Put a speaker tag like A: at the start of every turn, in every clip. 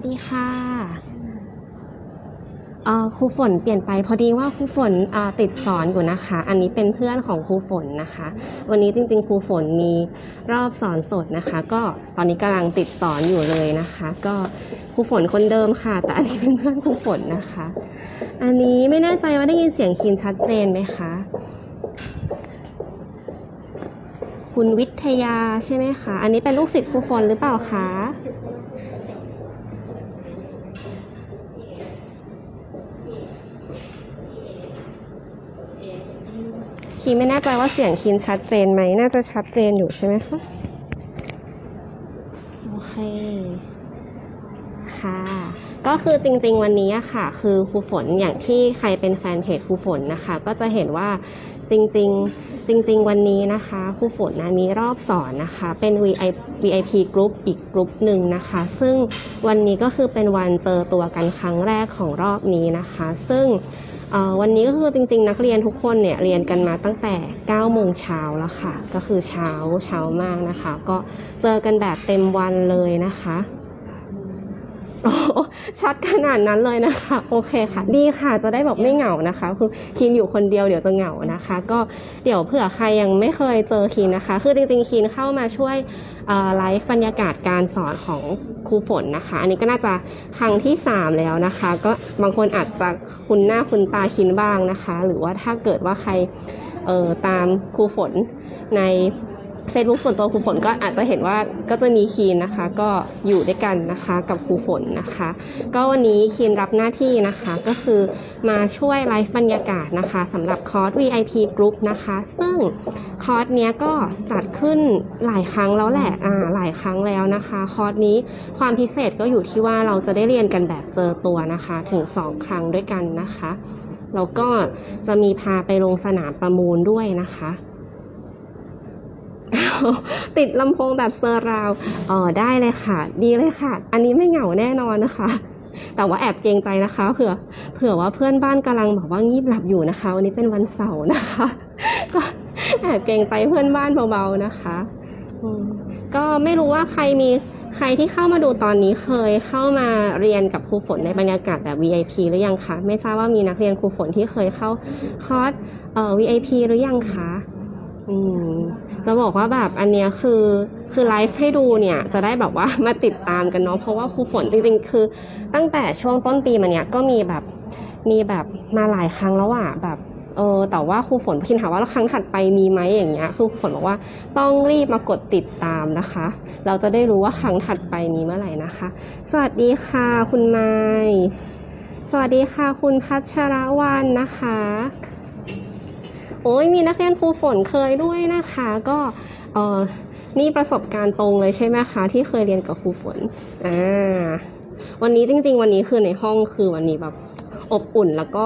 A: สวัสดีค่ะอ่อครูฝนเปลี่ยนไปพอดีว่าครูฝนอ่าติดสอนอยู่นะคะ อันนี้เป็นเพื่อนของครูฝนนะคะ วันนี้จริงๆครูฝนมีรอบสอนสดนะคะ ก็ตอนนี้กำลังติดสอนอยู่เลยนะคะ ก็ครูฝนคนเดิมค่ะ แต่อันนี้เป็นเพื่อนครูฝนนะคะ อันนี้ไม่แน่ใจว่าได้ยินเสียงคินชัดเจนไหมคะคุณวิทยาใช่ไหมคะ อันนี้เป็นลูกศิษย์ครูฝนหรือเปล่าคะ คีไม่แน่ใจว่าเสียงคินชัดเจนไหม น่าจะชัดเจนอยู่ใช่ไหมคะ โอเค ค่ะ ก็คือจริงๆวันนี้ค่ะ คือครูฝนอย่างที่ใครเป็นแฟนเพจครูฝนนะคะ ก็จะเห็นว่าจริงๆ จริง ๆ วันนี้นะคะครูฝนนะมีรอบสอนนะคะ เป็น VIP VIP กรุ๊ปอีกกรุ๊ปหนึ่งนะคะ ซึ่งวันนี้ก็คือเป็นวันเจอตัวกันครั้งแรกของรอบนี้นะคะ ซึ่ง วันนี้ก็คือจริงๆ นักเรียนทุกคนเนี่ยเรียนกันมาตั้งแต่ 9 โมงเช้าแล้วค่ะ ก็คือเช้าเช้ามากนะคะ ก็เจอกันแบบเต็มวันเลยนะคะโอ้ชัดขนาดนั้นเลยนะคะ โอเคค่ะ ดีค่ะจะได้แบบไม่เหงานะคะ คือคีนอยู่คนเดียวเดี๋ยวจะเหงานะคะ ก็เดี๋ยวเผื่อใครยังไม่เคยเจอคีนนะคะ คือจริงๆคีนเข้ามาช่วย ไลฟ์บรรยากาศการสอนของครูฝนนะคะ อันนี้ก็น่าจะครั้งที่ 3 แล้วนะคะ ก็บางคนอาจจะคุ้นหน้าคุ้นตาชินบ้างนะคะ หรือว่าถ้าเกิดว่าใครตามครูฝนใน Facebook ส่วนตัวครูฝนก็อาจจะเห็นว่าก็จะมีคีนนะคะ ก็อยู่ด้วยกันนะคะกับครูฝนนะคะ ก็วันนี้คีนรับหน้าที่นะคะก็คือมาช่วยไลฟ์บรรยากาศนะคะสำหรับคอร์ส VIP Group นะคะ ซึ่งคอร์สเนี้ยก็จัดขึ้นหลายครั้งแล้วแหละอ่าหลายครั้งแล้วนะคะ คอร์สนี้ความพิเศษก็อยู่ที่ว่าเราจะได้เรียนกันแบบเจอตัวนะคะ ถึง 2 ครั้งด้วยกันนะคะแล้วก็จะมีพาไปลงสนามประมูลด้วยนะคะ ติดลำโพงแบบเซอร์ราวอ๋อได้เลยค่ะ ดีเลยค่ะ อันนี้ไม่เหงาแน่นอนนะคะแต่ว่าแอบเกรงใจนะคะเผื่อเผื่อว่าเพื่อนบ้านกำลังบอกว่างีบหลับอยู่นะคะ วันนี้เป็นวันเสาร์นะคะก็แอบเกรงใจเพื่อนบ้านเบาๆนะคะก็ไม่รู้ว่าใครมีใครที่เข้ามาดูตอนนี้เคยเข้ามาเรียนกับครูฝนในบรรยากาศแบบ VIP หรือยังคะไม่ทราบว่ามีนักเรียนครูฝนที่เคยเข้าคอร์สเอ่อ VIP หรือยังคะอืม จะบอกว่าแบบอันเนี้ยคือคือไลฟ์ให้ดูเนี่ยจะได้แบบว่ามาติดตามกันเนาะเพราะว่าครูฝนจริงๆ คือ ตั้งแต่ช่วงต้นปีมาเนี่ยก็มีแบบมีแบบมาหลายครั้งแล้วอะแบบเออแต่ว่าครูฝนคิดถามว่าล้วครั้งถัดไปมีไหมอย่างเงี้ยคือครูฝนบอกว่าต้องรีบมากดติดตามนะคะ เราจะได้รู้ว่าครั้งถัดไปมีเมื่อไหร่นะคะ สวัสดีค่ะคุณไม้สวัสดีค่ะคุณพัชรวันนะคะ โอ้ยมีนักเรียนครูฝนเคยด้วยนะคะ ก็เออนี่ประสบการณ์ตรงเลยใช่ไหมคะ ที่เคยเรียนกับครูฝนอ่าวันนี้จริง ๆ วันนี้คือในห้องคือวันนี้แบบอบอุ่นแล้วก็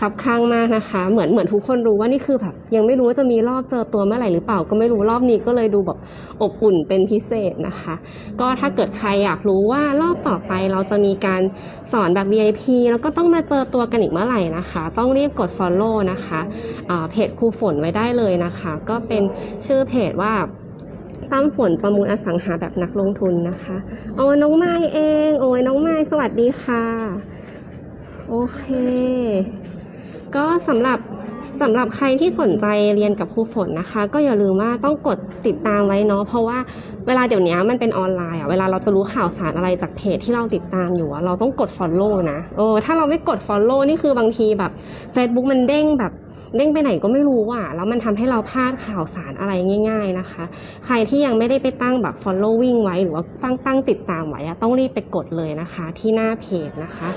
A: คับข้างมากนะคะ เหมือนเหมือนทุกคนรู้ว่านี่คือแบบยังไม่รู้ว่าจะมีรอบเจอตัวเมื่อไหร่หรือเปล่า ก็ไม่รู้รอบนี้ก็เลยดูแบบอบอุ่นเป็นพิเศษนะคะ ก็ถ้าเกิดใครอยากรู้ว่ารอบต่อไปเราจะมีการสอนแบบ VIP แล้วก็ต้องมาเจอตัวกันอีกเมื่อไหร่นะคะ ต้องรีบกด follow นะคะอ่าเพจครูฝนไว้ได้เลยนะคะ ก็เป็นชื่อเพจว่าตั้มฝนประมูลอสังหาแบบนักลงทุนนะคะโอ้ยน้องไม้เอง โอ้ยน้องไม้สวัสดีค่ะ โอเค ก็สำหรับสำหรับใครที่สนใจเรียนกับครูฝนนะคะ ก็อย่าลืมว่าต้องกดติดตามไว้เนาะเพราะว่าเวลาเดี๋ยวนี้มันเป็นออนไลน์อะเวลาเราจะรู้ข่าวสารอะไรจากเพจที่เราติดตามอยู่อะเราต้องกด follow นะเออถ้าเราไม่กด follow นี่คือบางทีแบบ Facebook มันเด้งแบบเด้งไปไหนก็ไม่รู้อะ แล้วมันทำให้เราพลาดข่าวสารอะไรง่าย ๆนะคะ ใครที่ยังไม่ได้ไปตั้งแบบ following ไว้ หรือว่าตั้งตั้งติดตามไว้อะต้องรีบไปกดเลยนะคะ ที่หน้าเพจนะคะ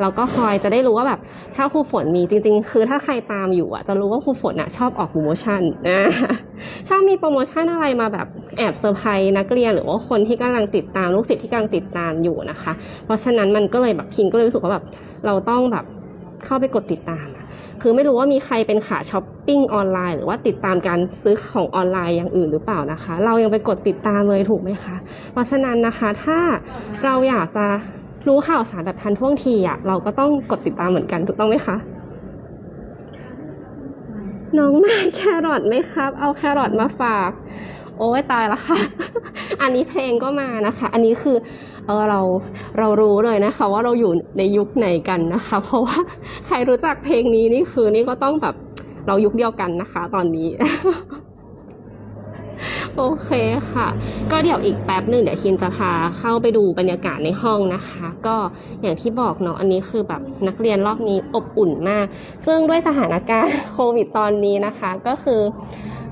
A: เราก็คอยจะได้รู้ว่าแบบถ้าครูฝนมีจริงๆ คือถ้าใครตามอยู่อะจะรู้ว่าครูฝนอะชอบออกโปรโมชั่นนะชอบมีโปรโมชั่นอะไรมาแบบแอบเซอร์ไพรส์นักเรียนหรือว่าคนที่กำลังติดตามลูกศิษย์ที่กำลังติดตามอยู่นะคะ เพราะฉะนั้นมันก็เลยแบบพิงก็เลยรู้สึกว่าแบบเราต้องแบบเข้าไปกดติดตามคือไม่รู้ว่ามีใครเป็นขาช้อปปิ้งออนไลน์หรือว่าติดตามการซื้อของออนไลน์อย่างอื่นหรือเปล่านะคะ เรายังไปกดติดตามเลยถูกไหมคะ เพราะฉะนั้นนะคะถ้าเราอยากจะ รู้ข่าวสารแบบทันท่วงทีอะเราก็ต้องกดติดตามเหมือนกันถูกต้องไหมคะ น้องไม้แครอทไหมครับ เอาแครอทมาฝาก โอ้ยตายละค่ะ อันนี้เพลงก็มานะคะ อันนี้คือเออเราเรารู้เลยนะคะว่าเราอยู่ในยุคไหนกันนะคะ เพราะว่าใครรู้จักเพลงนี้นี่คือนี่ก็ต้องแบบเรายุคเดียวกันนะคะ ตอนนี้ โอเคค่ะ ก็เดี๋ยวอีกแป๊บหนึ่งเดี๋ยวคิมจะพาเข้าไปดูบรรยากาศในห้องนะคะ ก็อย่างที่บอกเนาะอันนี้คือแบบนักเรียนรอบนี้อบอุ่นมาก ซึ่งด้วยสถานการณ์โควิดตอนนี้นะคะ ก็คือ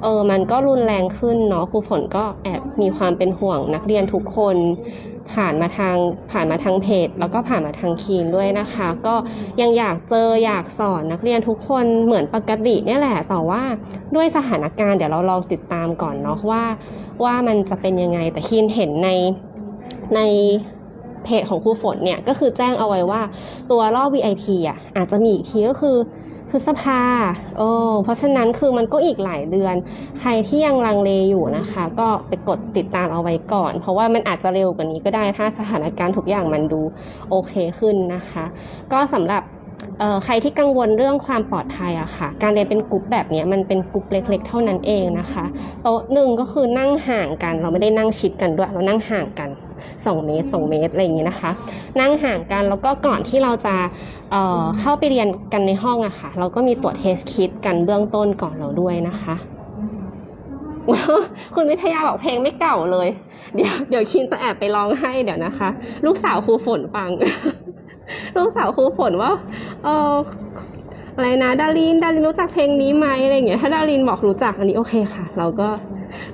A: เออมันก็รุนแรงขึ้นเนาะครูฝนก็แอบมีความเป็นห่วงนักเรียนทุกคน ผ่านมาทางผ่านมาทางเพจ แล้วก็ผ่านมาทางคีนด้วยนะคะ ก็ยังอยากเจออยากสอนนักเรียนทุกคนเหมือนปกติเนี่ยแหละแต่ว่าด้วยสถานการณ์เดี๋ยวเราลองติดตามก่อนเนาะว่าว่ามันจะเป็นยังไงแต่คีนเห็นในในเพจของครูฝนเนี่ยก็คือแจ้งเอาไว้ว่าตัวรอบ VIP อะอาจจะมีอีกทีก็คือ พฤษภาโอ้เพราะฉะนั้นคือมันก็อีกหลายเดือน ใครที่ยังลังเลอยู่นะคะ ก็ไปกดติดตามเอาไว้ก่อน เพราะว่ามันอาจจะเร็วกว่านี้ก็ได้ถ้าสถานการณ์ทุกอย่างมันดูโอเคขึ้นนะคะ ก็สำหรับใครที่กังวลเรื่องความปลอดภัยอะค่ะ การเรียนเป็นกลุ่มแบบนี้มันเป็นกลุ่มเล็ก ๆ เท่านั้นเองนะคะ โต๊ะหนึ่งก็คือนั่งห่างกัน เราไม่ได้นั่งชิดกันด้วย เรานั่งห่างกัน 2 เมตร 2 เมตรอะไรอย่างนี้นะคะ นั่งห่างกันแล้วก็ก่อนที่เราจะเเข้าไปเรียนกันในห้องอะค่ะ เราก็มีตรวจเทสคิดกันเบื้องต้นก่อนเราด้วยนะคะคุณวิทยาบอกเพลงไม่เก่าเลย เดี๋ยวเดี๋ยวคินจะแอบไปร้องให้เดี๋ยวนะคะ ลูกสาวครูฝนฟัง ลูกสาวครูฝนว่าเอออะไรนะดารินดารินรู้จักเพลงนี้ไหมอะไรอย่างเงี้ยถ้าดารินบอกรู้จักอันนี้โอเคค่ะ เราก็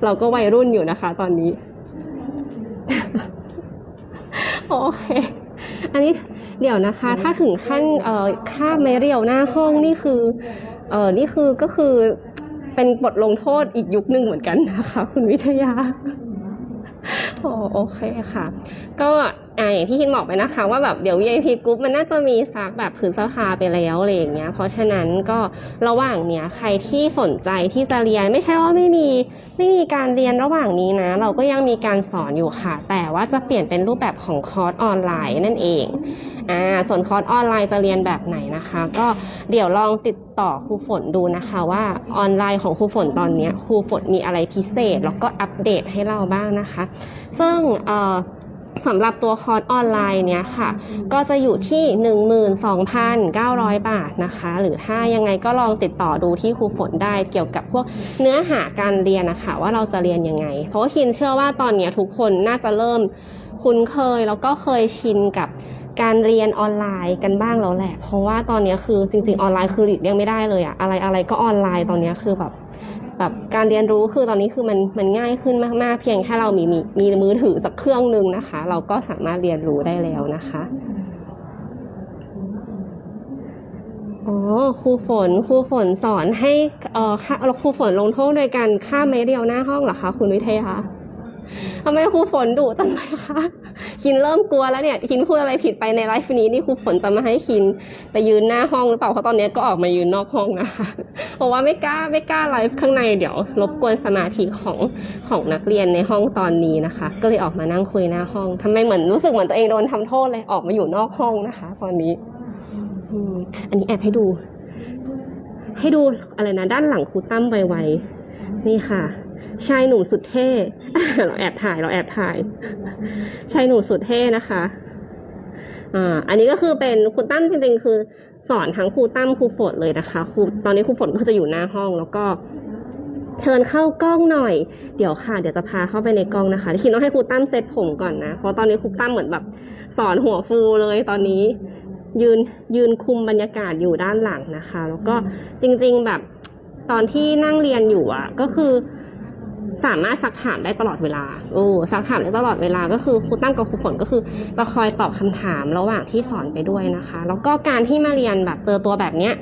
A: เราก็วัยรุ่นอยู่นะคะ ตอนนี้ โอเค อันนี้เดี๋ยวนะคะ ถ้าถึงขั้นเอ่อค่าไม่เรียวหน้าห้องนี่คือเออนี่คือก็คือเป็นบทลงโทษอีกยุคหนึ่งเหมือนกันนะคะ คุณวิทยา โอโอเคค่ะ ก็อ่าอย่างที่คินบอกไปนะคะ ว่าแบบเดี๋ยว VIP กรุ๊ปมันน่าจะมีซักแบบพื้นสภาไปแล้วอะไรอย่างเงี้ย เพราะฉะนั้นก็ระหว่างเนี้ยใครที่สนใจที่จะเรียนไม่ใช่ว่าไม่มีไม่มีการเรียนระหว่างนี้นะ เราก็ยังมีการสอนอยู่ค่ะ แต่ว่าจะเปลี่ยนเป็นรูปแบบของคอร์สออนไลน์นั่นเอง อ่าส่วนคอร์สออนไลน์จะเรียนแบบไหนนะคะ ก็เดี๋ยวลองติดต่อครูฝนดูนะคะว่าออนไลน์ของครูฝนตอนนี้ครูฝนมีอะไรพิเศษ แล้วก็อัปเดตให้เราบ้างนะคะ ซึ่งเอ่อสำหรับตัวคอร์สออนไลน์เนี้ยค่ะ ก็จะอยู่ที่ 12,900 บาทนะคะ หรือถ้ายังไงก็ลองติดต่อดูที่ครูฝนได้เกี่ยวกับพวกเนื้อหาการเรียนนะคะ ว่าเราจะเรียนยังไง เพราะว่าคินเชื่อว่าตอนนี้ทุกคนน่าจะเริ่มคุ้นเคยแล้วก็เคยชินกับ การเรียนออนไลน์กันบ้างแล้วแหละ เพราะว่าตอนนี้คือจริงๆออนไลน์คือหลีกเลี่ยงไม่ได้เลยอะอะไรอะไรก็ออนไลน์ตอนนี้คือแบบแบบการเรียนรู้คือตอนนี้คือมันมันง่ายขึ้นมากๆ เพียงแค่เรามีมีมีมือถือสักเครื่องหนึ่งนะคะ เราก็สามารถเรียนรู้ได้แล้วนะคะอ๋อครูฝนครูฝนสอนให้เอ่อค่าครูฝนลงโทษโดยการฆ่าไม้เรียวหน้าห้องเหรอคะคุณวิเทยา ทำไมครูฝนดุจังเลยคะคินเริ่มกลัวแล้วเนี่ยคินพูดอะไรผิดไปในไลฟ์นี้นี่ครูฝนจะมาให้คินไปยืนหน้าห้องหรือเปล่าเพราะตอนนี้ก็ออกมายืนนอกห้องนะคะเพราะว่าไม่กล้าไม่กล้าไลฟ์ข้างในเดี๋ยวรบกวนสมาธิของของนักเรียนในห้องตอนนี้นะคะ ก็เลยออกมานั่งคุยหน้าห้องทำไมเหมือนรู้สึกเหมือนตัวเองโดนทำโทษเลยออกมาอยู่นอกห้องนะคะ ตอนนี้อืมอันนี้แอบให้ดู ให้ดูอะไรนะด้านหลังครูตั้มไวๆนี่ค่ะ ชายหนุ่มสุดเท่ เราแอบถ่ายเราแอบถ่าย ชายหนุ่มสุดเท่นะคะอ่าอันนี้ก็คือเป็นครูตั้มจริงๆคือ สอนทั้งครูตั้มครูฝนเลยนะคะครูตอนนี้ครูฝนก็จะอยู่หน้าห้องแล้วก็เชิญเข้ากล้องหน่อย เดี๋ยวค่ะ เดี๋ยวจะพาเข้าไปในกล้องนะคะที่คิดต้องให้ครูตั้มเซตผมก่อนนะ เพราะตอนนี้ครูตั้มเหมือนแบบสอนหัวฟูเลยตอนนี้ ยืนยืนคุมบรรยากาศอยู่ด้านหลังนะคะ แล้วก็จริงๆแบบตอนที่นั่งเรียนอยู่อะก็คือ สามารถซักถามได้ตลอดเวลา โอ้ซักถามได้ตลอดเวลาก็คือครูตั้งกับครูฝนก็คือเราคอยตอบคำถามระหว่างที่สอนไปด้วยนะคะ แล้วก็การที่มาเรียนแบบเจอตัวแบบเนี้ย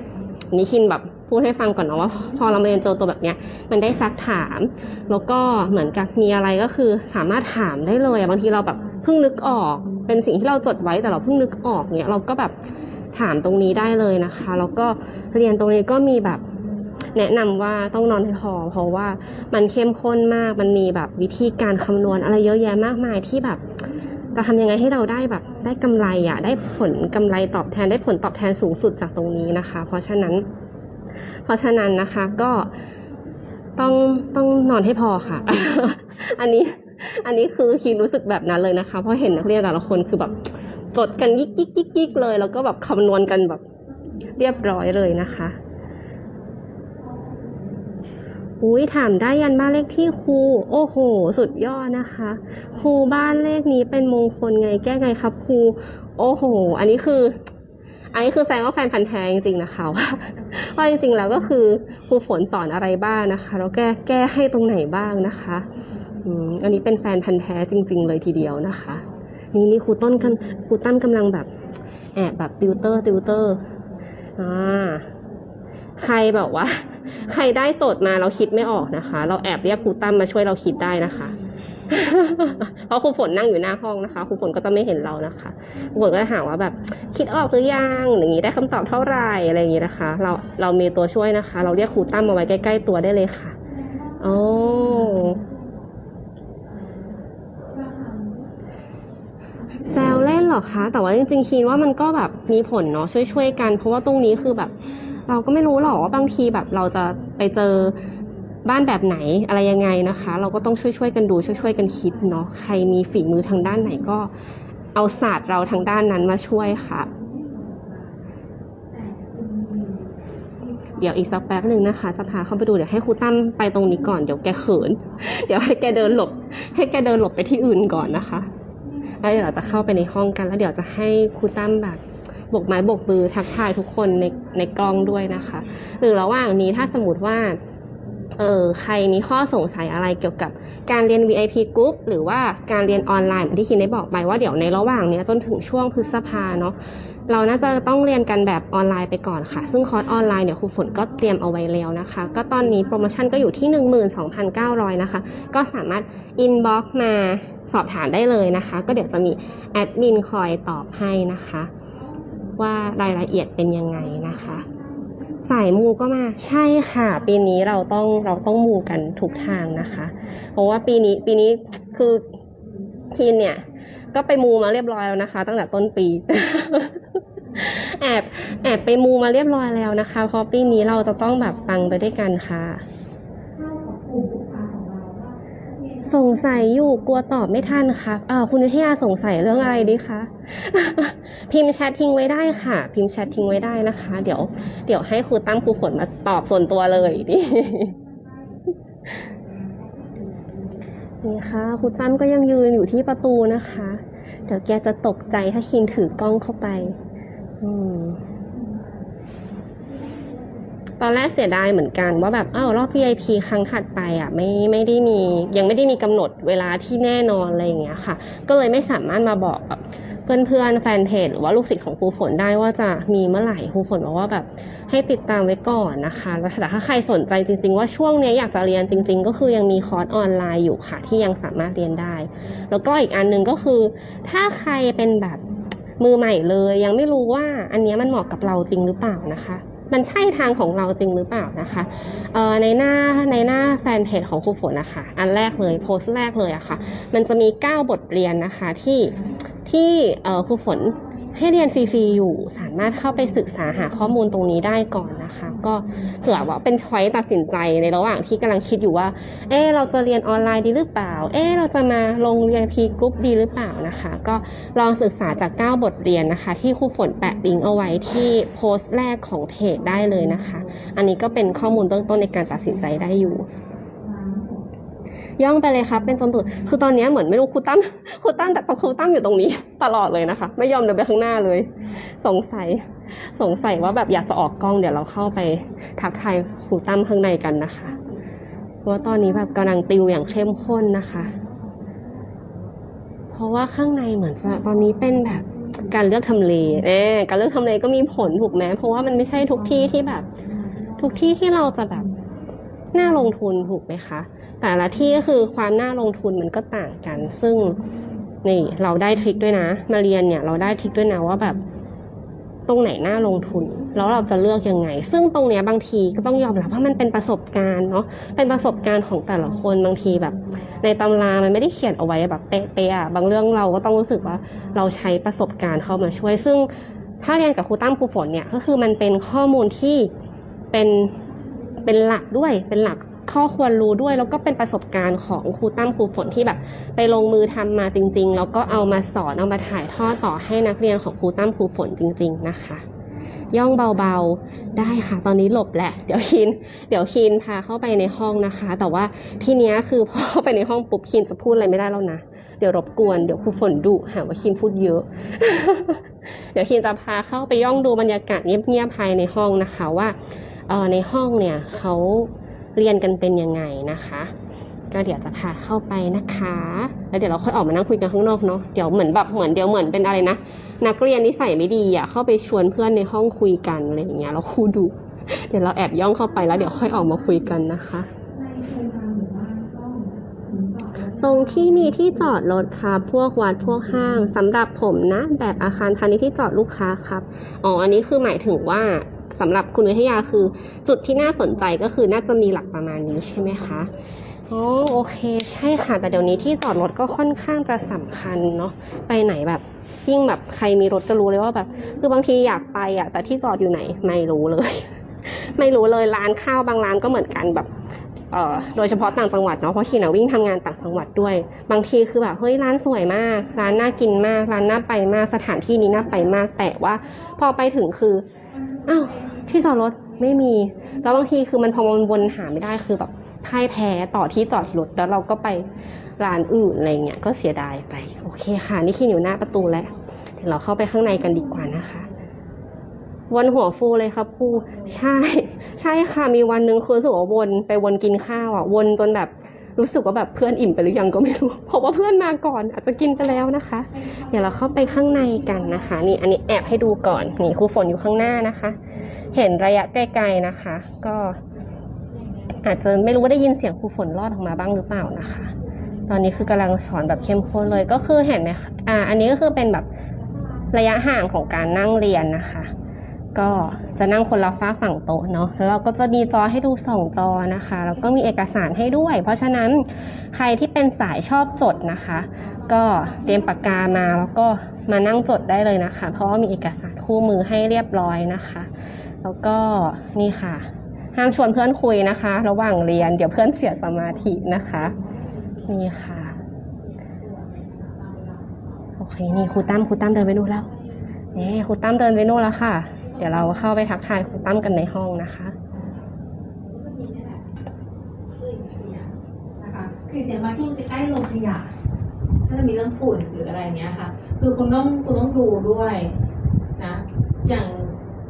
A: นี่ชินแบบพูดให้ฟังก่อนเนาะว่า พอเรามาเรียนเจอตัวแบบเนี้ยมันได้ซักถาม แล้วก็เหมือนกับมีอะไรก็คือสามารถถามได้เลยบางทีเราแบบเพิ่งนึกออก เป็นสิ่งที่เราจดไว้แต่เราเพิ่งนึกออกเนี้ยเราก็แบบถามตรงนี้ได้เลยนะคะ แล้วก็เรียนตรงนี้ก็มีแบบ แนะนำว่าต้องนอนให้พอ เพราะว่ามันเข้มข้นมาก มันมีแบบวิธีการคำนวณอะไรเยอะแยะมากมายที่แบบจะทำยังไงให้เราได้แบบได้กำไรอะได้ผลกำไรตอบแทนได้ผลตอบแทนสูงสุดจากตรงนี้นะคะ เพราะฉะนั้น เพราะฉะนั้นนะคะก็ต้องต้องนอนให้พอค่ะ อันนี้อันนี้คือคีรู้สึกแบบนั้นเลยนะคะ เพราะเห็นนักเรียนแต่ละคนคือแบบจดกันยิกยิกยิกยิกเลย แล้วก็แบบคำนวณกันแบบเรียบร้อยเลยนะคะ อุ้ยถามได้ยันบ้านเลขที่ครู โอ้โห สุดยอดนะคะ ครูบ้านเลขนี้เป็นมงคลไงแก้ไงครับครู โอ้โห อันนี้คือ อันนี้คือแสดงว่าแฟนพันธ์แท้จริงๆนะคะว่าว่าจริงๆแล้วก็คือครูฝนสอนอะไรบ้างนะคะ แล้วแก้แก้ให้ตรงไหนบ้างนะคะอืมอันนี้เป็นแฟนพันธ์แท้จริง ๆ เลยทีเดียวนะคะ นี่นี่ครูต้นกันครูตั้มกำลังแบบแอบแบบติวเตอร์ติวเตอร์อ่า ใครแบบว่า ใครได้โจทย์มาเราคิดไม่ออกนะคะ เราแอบเรียกครูตั้มมาช่วยเราคิดได้นะคะ เพราะครูฝนนั่งอยู่หน้าห้องนะคะครูฝนก็จะไม่เห็นเรานะคะครูฝนก็จะถามว่าแบบ คิดออกหรือยังอย่างนี้ได้คำตอบเท่าไหร่อะไรอย่างนี้นะคะ เราเรามีตัวช่วยนะคะ เราเรียกครูตั้มมาไว้ใกล้ๆตัวได้เลยค่ะอ๋อแซวเล่นหรอคะ แต่ว่าจริงๆคิดว่ามันก็แบบมีผลเนาะช่วยๆกัน เพราะว่าตรงนี้คือแบบ เราก็ไม่รู้หรอกว่าบางทีแบบเราจะไปเจอบ้านแบบไหนอะไรยังไงนะคะ เราก็ต้องช่วยๆกันดูช่วยๆกันคิดเนาะใครมีฝีมือทางด้านไหนก็เอาศาสตร์เราทางด้านนั้นมาช่วยค่ะ เดี๋ยวอีกสักแป๊บหนึ่งนะคะจะพาเข้าไปดูเดี๋ยวให้ครูตั้มไปตรงนี้ก่อนเดี๋ยวแกเขิน เดี๋ยวให้แกเดินหลบ ให้แกเดินหลบไปที่อื่นก่อนนะคะแล้วเดี๋ยวเราจะเข้าไปในห้องกันแล้วเดี๋ยวจะให้ครูตั้มแบบ บกไม้บกมือทักทายทุกคนในในกล้องด้วยนะคะ หรือระหว่างนี้ถ้าสมมติว่าเออใครมีข้อสงสัยอะไรเกี่ยวกับการเรียน VIP Group หรือว่าการเรียนออนไลน์เหมือนที่คินได้บอกไปว่าเดี๋ยวในระหว่างนี้จนถึงช่วงพฤษภาเนาะเราน่าจะต้องเรียนกันแบบออนไลน์ไปก่อนค่ะ ซึ่งคอร์สออนไลน์เนี่ยครูฝนก็เตรียมเอาไว้แล้วนะคะ ก็ตอนนี้โปรโมชั่นก็อยู่ที่ 12,900 นะคะ ก็สามารถอินบ็อกมาสอบถามได้เลยนะคะ ก็เดี๋ยวจะมีแอดมินคอยตอบให้นะคะ ว่ารายละเอียดเป็นยังไงนะคะ สายมูก็มาใช่ค่ะ ปีนี้เราต้องเราต้องมูกันทุกทางนะคะ เพราะว่าปีนี้ปีนี้คือทีนเนี่ยก็ไปมูมาเรียบร้อยแล้วนะคะ ตั้งแต่ต้นปี แอบแอบไปมูมาเรียบร้อยแล้วนะคะ เพราะปีนี้เราจะต้องแบบปังไปด้วยกันค่ะ สงสัยอยู่กลัวตอบไม่ทันครับเอ่อคุณวิทยาสงสัยเรื่องอะไรดีคะ พิมพ์แชททิ้งไว้ได้ค่ะ พิมพ์แชททิ้งไว้ได้นะคะ เดี๋ยว เดี๋ยวให้ครูตั้มครูฝนมาตอบส่วนตัวเลยนี่นี่ค่ะครูตั้มก็ยังยืนอยู่ที่ประตูนะคะ เดี๋ยวแกจะตกใจถ้าคินถือกล้องเข้าไป อืม ตอนแรกเสียดายเหมือนกันว่าแบบอ้าวรอบ VIP ครั้งถัดไปอะไม่ไม่ได้มียังไม่ได้มีกำหนดเวลาที่แน่นอนอะไรอย่างเงี้ยค่ะ ก็เลยไม่สามารถมาบอกแบบเพื่อนๆแฟนเพจหรือว่าลูกศิษย์ของครูฝนได้ว่าจะมีเมื่อไหร่ครูฝนบอกว่าแบบให้ติดตามไว้ก่อนนะคะแล้วแต่ถ้าใครสนใจจริง ๆ ว่าช่วงเนี้ยอยากจะเรียนจริง ๆ ก็คือยังมีคอร์สออนไลน์อยู่ค่ะ ที่ยังสามารถเรียนได้ แล้วก็อีกอันหนึ่งก็คือ ถ้าใครเป็นแบบมือใหม่เลย ยังไม่รู้ว่าอันเนี้ยมันเหมาะกับเราจริงหรือเปล่านะคะ มันใช่ทางของเราจริงหรือเปล่านะคะเอ่อในหน้าในหน้าแฟนเพจของครูฝนนะคะ อันแรกเลยโพสต์แรกเลยอะค่ะ มันจะมี 9 บทเรียนนะคะที่ที่เอ่อครูฝน ให้เรียนฟรีๆอยู่ สามารถเข้าไปศึกษาหาข้อมูลตรงนี้ได้ก่อนนะคะ ก็เผื่อว่าเป็นช้อยตัดสินใจในระหว่างที่กำลังคิดอยู่ว่า เออเราจะเรียนออนไลน์ดีหรือเปล่า เออเราจะมาลงเรียนพีกรุ๊ปดีหรือเปล่านะคะ ก็ลองศึกษาจาก 9 บทเรียนนะคะ ที่ครูฝนแปะลิงก์เอาไว้ที่โพสต์แรกของเพจได้เลยนะคะ อันนี้ก็เป็นข้อมูลเบื้องต้นในการตัดสินใจได้อยู่ ย่องไปเลยครับ เป็นจนตุดคือตอนนี้เหมือนไม่รู้ครูตั้มครูตั้มแต่ครูตั้มอยู่ตรงนี้ ตลอดเลยนะคะ ไม่ยอมเดินไปข้างหน้าเลย สงสัย สงสัยว่าแบบอยากจะออกกล้องเดี๋ยวเราเข้าไปทักทายครูตั้มข้างในกันนะคะเพราะว่าตอนนี้แบบกำลังติวอย่างเข้มข้นนะคะ เพราะว่าข้างในเหมือนจะตอนนี้เป็นแบบการเลือกทำเลเออการเลือกทำเลก็มีผลถูกไหมเพราะว่ามันไม่ใช่ทุกที่ที่แบบ ทุกที่ที่เราจะแบบ น่าลงทุนถูกไหมคะ แต่ละที่ก็คือความน่าลงทุนมันก็ต่างกัน ซึ่งนี่เราได้ทริคด้วยนะ มาเรียนเนี่ยเราได้ทริคด้วยนะว่าแบบตรงไหนน่าลงทุน แล้วเราจะเลือกยังไง ซึ่งตรงเนี้ยบางทีก็ต้องยอมรับว่ามันเป็นประสบการณ์เนาะเป็นประสบการณ์ของแต่ละคนบางทีแบบ ในตำรามันไม่ได้เขียนเอาไว้แบบเป๊ะๆอะบางเรื่องเราก็ต้องรู้สึกว่าเราใช้ประสบการณ์เข้ามาช่วย ซึ่งถ้าเรียนกับครูตั้มครูฝนเนี่ยก็คือมันเป็นข้อมูลที่เป็น เป็นหลักด้วยเป็นหลักข้อควรรู้ด้วย แล้วก็เป็นประสบการณ์ของครูตั้มครูฝนที่แบบ ไปลงมือทำมาจริง ๆ แล้วก็เอามาสอนเอามาถ่ายทอดต่อให้นักเรียนของครูตั้มครูฝนจริง ๆ นะคะย่องเบาๆ ได้ค่ะ ตอนนี้หลบแหละ เดี๋ยวคิน เดี๋ยวคินพาเข้าไปในห้องนะคะ แต่ว่าทีเนี้ยคือพอเข้าไปในห้องปุ๊บคินจะพูดอะไรไม่ได้แล้วนะ เดี๋ยวรบกวน เดี๋ยวครูฝนดุหาว่าคินพูดเยอะ เดี๋ยวคินจะพาเข้าไปย่องดูบรรยากาศเงียบๆภายในห้องนะคะว่า ในห้องเนี่ยเขาเรียนกันเป็นยังไงนะคะ ก็เดี๋ยวจะพาเข้าไปนะคะ แล้วเดี๋ยวเราค่อยออกมานั่งคุยกันข้างนอกเนาะเดี๋ยวเหมือนแบบเหมือนเดี๋ยวเหมือนเป็นอะไรนะนักเรียนนิสัยไม่ดีอะเข้าไปชวนเพื่อนในห้องคุยกันอะไรอย่างเงี้ยแล้วครูดุเดี๋ยวเราแอบย่องเข้าไปแล้วเดี๋ยวค่อยออกมาคุยกันนะคะตรงที่มีที่จอดรถครับพวกวัดพวกห้างสำหรับผมนะ แบบอาคารพาณิชย์ที่จอดลูกค้าครับ อ๋อ อันนี้คือหมายถึงว่า สำหรับคุณวิทยาคือ จุดที่น่าสนใจก็คือน่าจะมีหลักประมาณนี้ใช่ไหมคะอ๋อโอเค ใช่ค่ะ แต่เดี๋ยวนี้ที่จอดรถก็ค่อนข้างจะสำคัญเนาะไปไหนแบบยิ่งแบบใครมีรถจะรู้เลยว่าแบบ คือบางทีอยากไปอะแต่ที่จอดอยู่ไหนไม่รู้เลย ไม่รู้เลยร้านข้าวบางร้านก็เหมือนกันแบบเอ่อโดยเฉพาะต่างจังหวัดเนาะเพราะคีน่ะวิ่งทำงานต่างจังหวัดด้วย บางทีคือแบบเฮ้ยร้านสวยมาก ร้านน่ากินมาก ร้านน่าไปมากสถานที่นี้น่าไปมาก แต่ว่าพอไปถึงคือ อ้าวที่จอดรถไม่มี แล้วบางทีคือมันพอมันวนหาไม่ได้คือแบบพ่ายแพ้ต่อที่จอดรถแล้วเราก็ไปร้านอื่นอะไรเงี้ยก็เสียดายไป โอเคค่ะ นี่คีนอยู่หน้าประตูแล้วเดี๋ยวเราเข้าไปข้างในกันดีกว่านะคะวนหัวฟูเลยครับครูใช่ ใช่ค่ะมีวันหนึ่งคือสึกว่าวนไปวนกินข้าวอะวนจนแบบ รู้สึกว่าแบบเพื่อนอิ่มไปหรือยังก็ไม่รู้ เพราะว่าเพื่อนมาก่อนอาจจะกินไปแล้วนะคะ เดี๋ยวเราเข้าไปข้างในกันนะคะ นี่อันนี้แอบให้ดูก่อนนี่ครูฝนอยู่ข้างหน้านะคะ เห็นระยะไกลๆนะคะ ก็ อาจจะไม่รู้ว่าได้ยินเสียงครูฝนรอดออกมาบ้างหรือเปล่านะคะ ตอนนี้คือกำลังสอนแบบเข้มข้นเลยก็คือเห็นไหมคะอ่า อันนี้ก็คือเป็นแบบระยะห่างของการนั่งเรียนนะคะ ก็จะนั่งคนละฝ้ากฝั่งโต๊ะเนาะแล้วเราก็จะมีจอให้ดูสองจอนะคะ แล้วก็มีเอกสารให้ด้วย เพราะฉะนั้นใครที่เป็นสายชอบจดนะคะ ก็เตรียมปากกามาแล้วก็มานั่งจดได้เลยนะคะ เพราะว่ามีเอกสารคู่มือให้เรียบร้อยนะคะ แล้วก็นี่ค่ะห้ามชวนเพื่อนคุยนะคะ ระหว่างเรียนเดี๋ยวเพื่อนเสียสมาธินะคะนี่ค่ะโอเคนี่ครูตั้มครูตั้มเดินไปนู่นแล้วนี่ครูตั้มเดินไปนู่นแล้วค่ะ ดี๋ยวเราเข้าไปทักทายครูตั้มกันในห้องนะคะ
B: นะคะคือเสียงมาที่มันจะใกล้โรงขยะก็จะมีเรื่องฝุ่นหรืออะไรเนี้ยค่ะ คือคุณต้องคุณต้องดูด้วยนะ อย่าง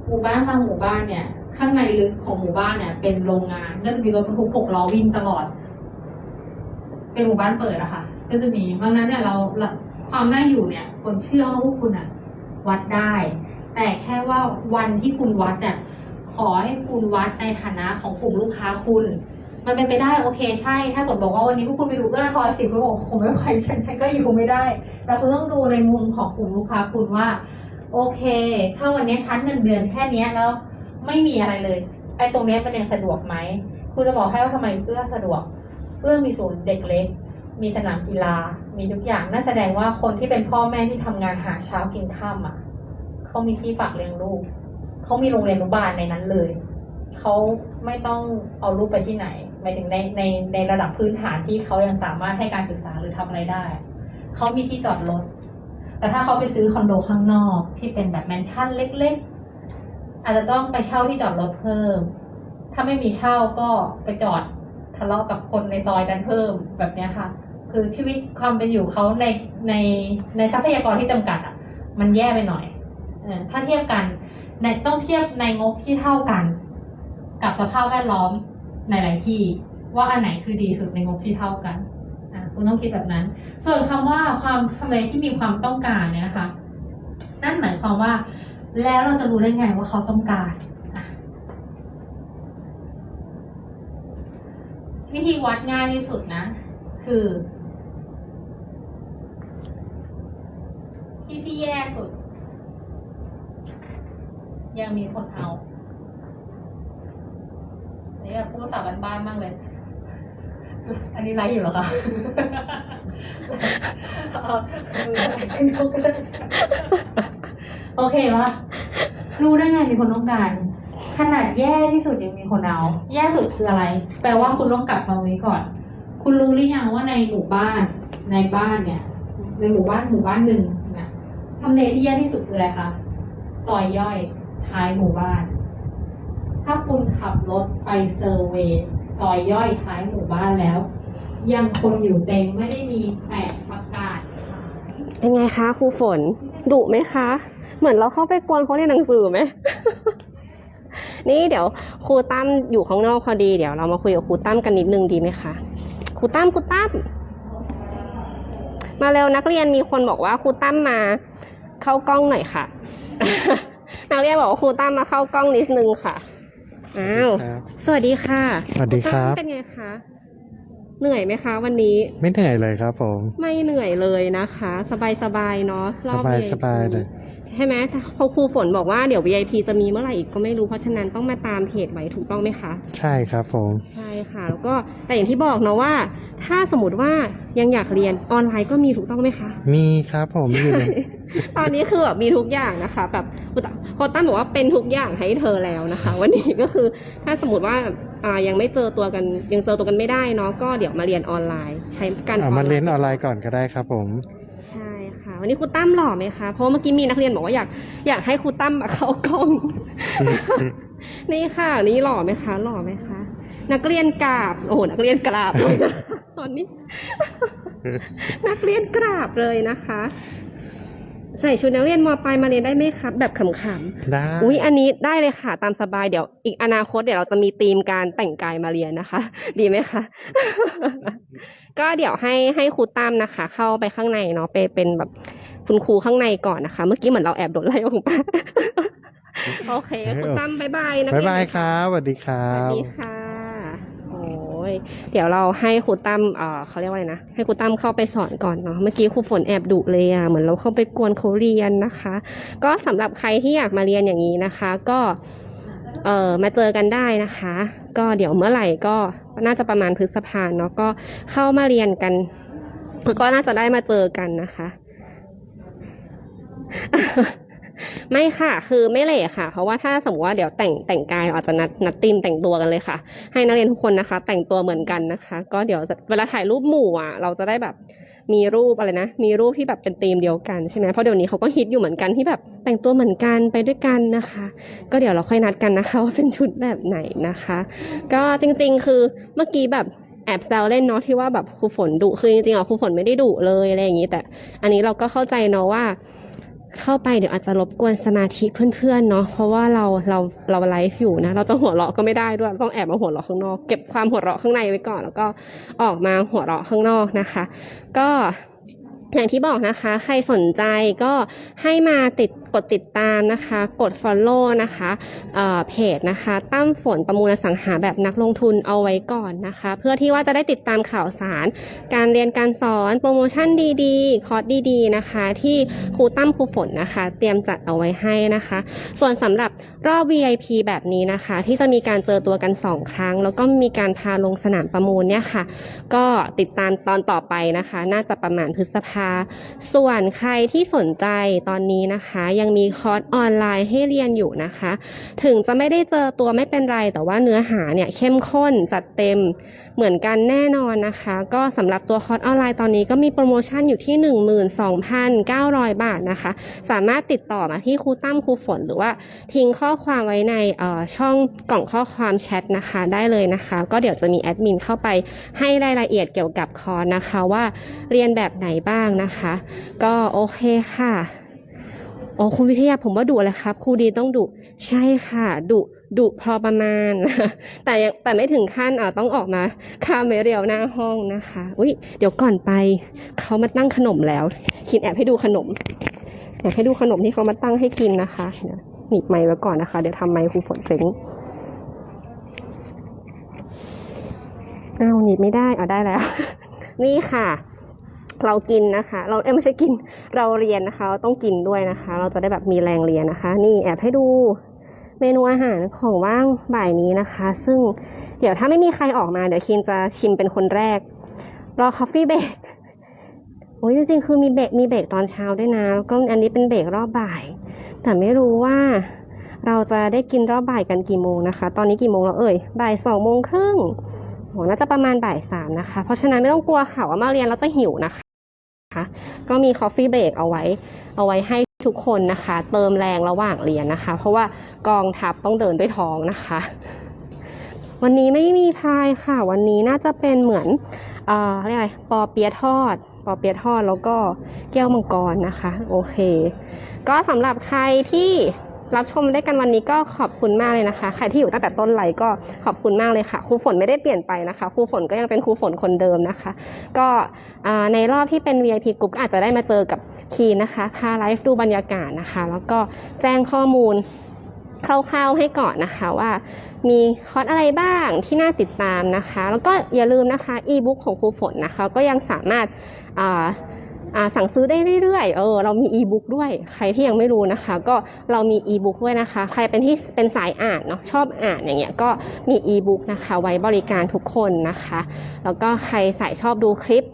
B: หมู่บ้านบางหมู่บ้านเนี่ย ข้างในลึกของหมู่บ้านเนี่ย เป็นโรงงานก็จะมีรถบรรทุกหกล้อวิ่งตลอด เป็นหมู่บ้านเปิดอะค่ะ ก็จะมีเพราะฉะนั้นเนี่ยเราเราความน่าอยู่เนี่ยคนเชื่อว่าพวกคุณอะวัดได้ แต่แค่ว่าวันที่คุณวัดเนี่ยขอให้คุณวัดในฐานะของกลุ่มลูกค้าคุณ มันเป็นไปได้โอเคใช่ ถ้าเกิดบอกว่าวันนี้พวกคุณไปดูเอื้อทอสิบคุณบอกผมไม่ไหวฉันฉันก็อยู่ไม่ได้ แต่คุณต้องดูในมุมของกลุ่มลูกค้าคุณว่า โอเค ถ้าวันนี้ชั้นเงินเดือนแค่นี้แล้วไม่มีอะไรเลยไอ้ตรงนี้มันยังสะดวกไหมคุณจะบอกให้ว่าทำไมเอื้อสะดวกเอื้อมีศูนย์เด็กเล็ก มีสนามกีฬา มีทุกอย่างนั่นแสดงว่าคนที่เป็นพ่อแม่ที่ทำงานหาเช้ากินข้ามอะ เขามีที่ฝากเลี้ยงลูกเขามีโรงเรียนอนุบาลในนั้นเลยเขาไม่ต้องเอาลูกไปที่ไหนหมายถึงในในในระดับพื้นฐานที่เขายังสามารถให้การศึกษาหรือทำอะไรได้เขามีที่จอดรถแต่ถ้าเขาไปซื้อคอนโดข้างนอกที่เป็นแบบแมนชั่นเล็ก ๆ อาจจะต้องไปเช่าที่จอดรถเพิ่ม ถ้าไม่มีเช่าก็ไปจอดทะเลาะกับคนในซอยนั้นเพิ่มแบบนี้ค่ะ คือชีวิตความเป็นอยู่เขาในในในทรัพยากรที่จำกัดอะ มันแย่ไปหน่อย ถ้าเทียบกันในต้องเทียบในงบที่เท่ากัน กับสภาพแวดล้อมในหลายที่ ว่าอันไหนคือดีสุดในงบที่เท่ากันคุณต้องคิดแบบนั้น ส่วนคำว่าความทำเลที่มีความต้องการเนี่ยนะคะ นั่นหมายความว่า แล้วเราจะรู้ได้ไงว่าเขาต้องการวิธีวัดง่ายที่สุดนะ คือ ที่ที่แย่สุด ยังมีคนเอานี่แบบพูดภาษาบ้านๆมากเลย อันนี้ไลฟ์อยู่เหรอคะโอเคปะรู้ได้ไงมีคนต้องการ ขนาดแย่ที่สุดยังมีคนเอา แย่สุดคืออะไร แปลว่าคุณต้องกลับมาไว้ก่อน คุณรู้หรือยังว่าในหมู่บ้าน ในบ้านเนี่ย ในหมู่บ้านหมู่บ้านหนึ่งนะทำเลที่แย่ที่สุดคืออะไรคะซอยย่อย ท้ายหมู่บ้าน ถ้าคุณขับรถไปเซอร์เวย์ซอยย่อยท้ายหมู่บ้านแล้ว ยังคนอยู่เต็มไม่ได้มีแปะประกาศ
A: เป็นไงคะครูฝนดุไหมคะ เหมือนเราเข้าไปกวนเขาในหนังสือไหมนี่เดี๋ยวครูตั้มอยู่ข้างนอกพอดีเดี๋ยวเรามาคุยกับครูตั้มกันนิดนึงดีไหมคะครูตั้มครูตั้มมาเร็วนักเรียนมีคนบอกว่าครูตั้มมา เข้ากล้องหน่อยค่ะ นักเรียนบอกว่าครูตั้มมาเข้ากล้องนิดนึงค่ะ อ้าว
C: ครับ
A: สวัสดีค่ะ
C: สวัสดีครับ
A: ณตั้มเป็นไงคะ เหนื่อยไหมคะ วันนี้
C: ไม่เหนื่อยเลยครับผม
A: ไม่เหนื่อยเลยนะคะ สบายสบายๆเนาะรอบ
C: สบาย
A: VIP
C: สบายเลย
A: ใช่ไหมเพราะครูฝนบอกว่าเดี๋ยว VIP จะมีเมื่อไหร่อีกก็ไม่รู้เพราะฉะนั้นต้องมาตามเพจไว้ถูกต้องไหมคะ
C: ใช่ครับผม
A: ใช่ค่ะ แล้วก็แต่อย่างที่บอกเนาะว่า ถ้าสมมติว่ายังอยากเรียนออนไลน์ก็มีถูกต้องไหมคะ
C: มีครับผมอยู่ใน
A: ตอนนี้คือแบบมีทุกอย่างนะคะ แบบโคตั้มบอกว่าเป็นทุกอย่างให้เธอแล้วนะคะ วันนี้ก็คือถ้าสมมติว่าอ่ายังไม่เจอตัวกันยังเจอตัวกันไม่ได้เนาะก็เดี๋ยวมาเรียนออนไลน์ ใช้การ
C: เอามาเรียนออนไลน์ก่อนก็ได้ครับผม
A: ใช่ค่ะวันนี้ครูตั้มหล่อไหมคะ เพราะว่าเมื่อกี้มีนักเรียนบอกว่าอยากอยากให้ครูตั้มมาเข้ากล้อง นี่ค่ะ นี่หล่อไหมคะ หล่อไหมคะ นักเรียนกราบ โอ้โห นักเรียนกราบเลยนะคะตอนนี้ นักเรียนกราบเลยนะคะ ใส่ชุดนักเรียนมปลายมาเรียนได้ไหมครับ แบบขำๆ
C: ได้
A: อุ้ยอันนี้ได้เลยค่ะ ตามสบายเดี๋ยวอีกอนาคตเดี๋ยวเราจะมีธีมการแต่งกายมาเรียนนะคะ ดีไหมคะ ก็เดี๋ยวให้ให้ครูตั้มนะคะ เข้าไปข้างในเนาะไปเป็นแบบคุณครูข้างในก่อนนะคะ เมื่อกี้เหมือนเราแอบโดนไล่ออกมาโอเคครูตั้มบายบายนะ
C: บ๊ายบายครับสวัสดีค
A: ส
C: รั
A: วัส
C: บ
A: ดีค่ะโอ้ยเดี๋ยวเราให้ครูตั้มเอ่อเขาเรียกว่าอะไรนะให้ครูตั้มเข้าไปสอนก่อนเนาะเมื่อกี้ครูฝนแอบดุเลยอะเหมือนเราเข้าไปกวนเขาเรียนนะคะ ก็สำหรับใครที่อยากมาเรียนอย่างนี้นะคะ ก็ เออมาเจอกันได้นะคะ ก็เดี๋ยวเมื่อไหร่ก็น่าจะประมาณพฤษภาเนาะก็เข้ามาเรียนกันก็น่าจะได้มาเจอกันนะคะ ไม่ค่ะ คือไม่เละค่ะ เพราะว่าถ้าสมมติว่าเดี๋ยวแต่งแต่งกายเราอาจจะนัดนัดตีมแต่งตัวกันเลยค่ะ ให้นักเรียนทุกคนนะคะ แต่งตัวเหมือนกันนะคะ ก็เดี๋ยวเวลาถ่ายรูปหมู่อะ เราจะได้แบบ มีรูปอะไรนะ มีรูปที่แบบเป็นธีมเดียวกันใช่ไหมเพราะเดี๋ยวนี้เขาก็ฮิตอยู่เหมือนกันที่แบบแต่งตัวเหมือนกันไปด้วยกันนะคะ ก็เดี๋ยวเราค่อยนัดกันนะคะว่าเป็นชุดแบบไหนนะคะ ก็จริงๆ คือเมื่อกี้แบบแอบแซวเล่นเนาะที่ว่าแบบครูฝนดุคือจริงๆอะครูฝนไม่ได้ดุเลยอะไรอย่างนี้แต่ อันนี้เราก็เข้าใจเนาะว่า เข้าไปเดี๋ยวอาจจะรบกวนสมาธิเพื่อนๆเนาะเพราะว่าเราเราเราไลฟ์อยู่นะ เราจะหัวเราะก็ไม่ได้ด้วยต้องแอบมาหัวเราะข้างนอก เก็บความหัวเราะข้างในไว้ก่อน แล้วก็ออกมาหัวเราะข้างนอกนะคะ ก็อย่างที่บอกนะคะ ใครสนใจก็ให้มาติด กดติดตามนะคะ กด Follow นะคะเเพจนะคะตั้มฝนประมูลอสังหาแบบนักลงทุนเอาไว้ก่อนนะคะ เพื่อที่ว่าจะได้ติดตามข่าวสาร การเรียนการสอนโปรโมชั่นดีๆ คอร์สดีๆนะคะ ที่ครูตั้มครูฝนนะคะ เตรียมจัดเอาไว้ให้นะคะ ส่วนสำหรับรอบ VIP แบบนี้นะคะ ที่จะมีการเจอตัวกัน 2 ครั้ง แล้วก็มีการพาลงสนามประมูลเนี่ยค่ะ ก็ติดตามตอนต่อไปนะคะ น่าจะประมาณพฤษภา ส่วนใครที่สนใจตอนนี้นะคะยังังมีคอร์สออนไลน์ให้เรียนอยู่นะคะ ถึงจะไม่ได้เจอตัวไม่เป็นไร แต่ว่าเนื้อหาเนี่ยเข้มข้นจัดเต็มเหมือนกันแน่นอนนะคะ ก็สำหรับตัวคอร์สออนไลน์ตอนนี้ก็มีโปรโมชั่นอยู่ที่ 12,900 บาทนะคะ สามารถติดต่อมาที่ครูตั้มครูฝนหรือว่าทิ้งข้อความไว้ในช่องกล่องข้อความแชทนะคะได้เลยนะคะ ก็เดี๋ยวจะมีแอดมินเข้าไปให้รายละเอียดเกี่ยวกับคอร์สนะคะว่าเรียนแบบไหนบ้างนะคะ ก็โอเคค่ะ โอ้คุณวิทยาผมว่าดุแหละครับครูดีต้องดุใช่ค่ะดุดุพอประมาณ แต่ยังแต่ไม่ถึงขั้นอ่อต้องออกมาข้ามไว้เรียวหน้าห้องนะคะอุ้ยเดี๋ยวก่อนไปเขามาตั้งขนมแล้ว คินแอบให้ดูขนมอยากให้ดูขนมที่เขามาตั้งให้กินนะคะเดี๋ยหนีบไม้ไว้ก่อนนะคะ เดี๋ยวทำไม้ครูฝนเจ๊งอ้าวหนีบไม่ได้เอาได้แล้ว นี่ค่ะ เรากินนะคะ เราเอ้ไม่ใช่กิน เราเรียนนะคะ เราต้องกินด้วยนะคะ เราจะได้แบบมีแรงเรียนนะคะ นี่แอบให้ดูเมนูอาหารของว่างบ่ายนี้นะคะ ซึ่งเดี๋ยวถ้าไม่มีใครออกมาเดี๋ยวคินจะชิมเป็นคนแรก รอคอฟฟี่เบรกโอ้ยจริงๆคือมีเบรกมีเบรกตอนเช้าด้วยนะแล้วก็อันนี้เป็นเบรกรอบบ่าย แต่ไม่รู้ว่าเราจะได้กินรอบบ่ายกันกี่โมงนะคะ ตอนนี้กี่โมงแล้วเอ่ย บ่ายสองโมงครึ่งโหน่าจะประมาณบ่ายสามนะคะ เพราะฉะนั้นไม่ต้องกลัวค่ะว่ามาเรียนแล้วจะหิวนะคะ ก็มี coffee break เอาไว้ เอาไว้ให้ทุกคนนะคะ เติมแรงระหว่างเรียนนะคะ เพราะว่ากองทัพต้องเดินด้วยท้องนะคะ วันนี้ไม่มีพายค่ะ วันนี้น่าจะเป็นเหมือนเอ่อเรียกอะไรปอเปียทอดปอเปียทอดแล้วก็แก้วมังกรนะคะ โอเค ก็สำหรับใครที่ รับชมได้กันวันนี้ก็ขอบคุณมากเลยนะคะ ใครที่อยู่ตั้งแต่ต้นไลฟ์ก็ขอบคุณมากเลยค่ะครูฝนไม่ได้เปลี่ยนไปนะคะครูฝนก็ยังเป็นครูฝนคนเดิมนะคะ ก็ในรอบที่เป็น VIP กลุ่มก็อาจจะได้มาเจอกับคีนนะคะพาไลฟ์ดูบรรยากาศนะคะ แล้วก็แจ้งข้อมูลคร่าวๆให้ก่อนนะคะว่ามีคอร์สอะไรบ้างที่น่าติดตามนะคะ แล้วก็อย่าลืมนะคะอีบุ๊กของครูฝนนะคะ ก็ยังสามารถ สั่งซื้อได้เรื่อยๆ เออเรามีอีบุ๊กด้วย ใครที่ยังไม่รู้นะคะ ก็เรามีอีบุ๊กด้วยนะคะ ใครเป็นที่เป็นสายอ่านเนาะชอบอ่านอย่างเงี้ยก็มีอีบุ๊กนะคะ ไว้บริการทุกคนนะคะ แล้วก็ใครสายชอบดูคลิป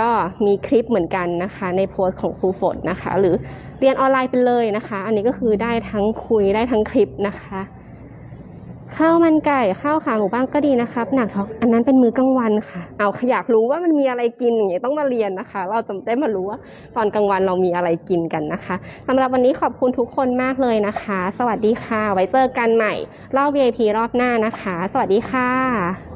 A: ก็มีคลิปเหมือนกันนะคะ ในโพสต์ของครูฝนนะคะ หรือเรียนออนไลน์ไปเลยนะคะ อันนี้ก็คือได้ทั้งคุยได้ทั้งคลิปนะคะ ข้าวมันไก่ข้าวขาหมูบ้างก็ดีนะครับหนักท้องอันนั้นเป็นมื้อกลางวันค่ะ เอาอยากรู้ว่ามันมีอะไรกินอย่างเงี้ยต้องมาเรียนนะคะ เราจะได้มารู้ว่าตอนกลางวันเรามีอะไรกินกันนะคะสำหรับวันนี้ขอบคุณทุกคนมากเลยนะคะ สวัสดีค่ะ ไว้เจอกันใหม่รอบ VIP รอบหน้านะคะ สวัสดีค่ะ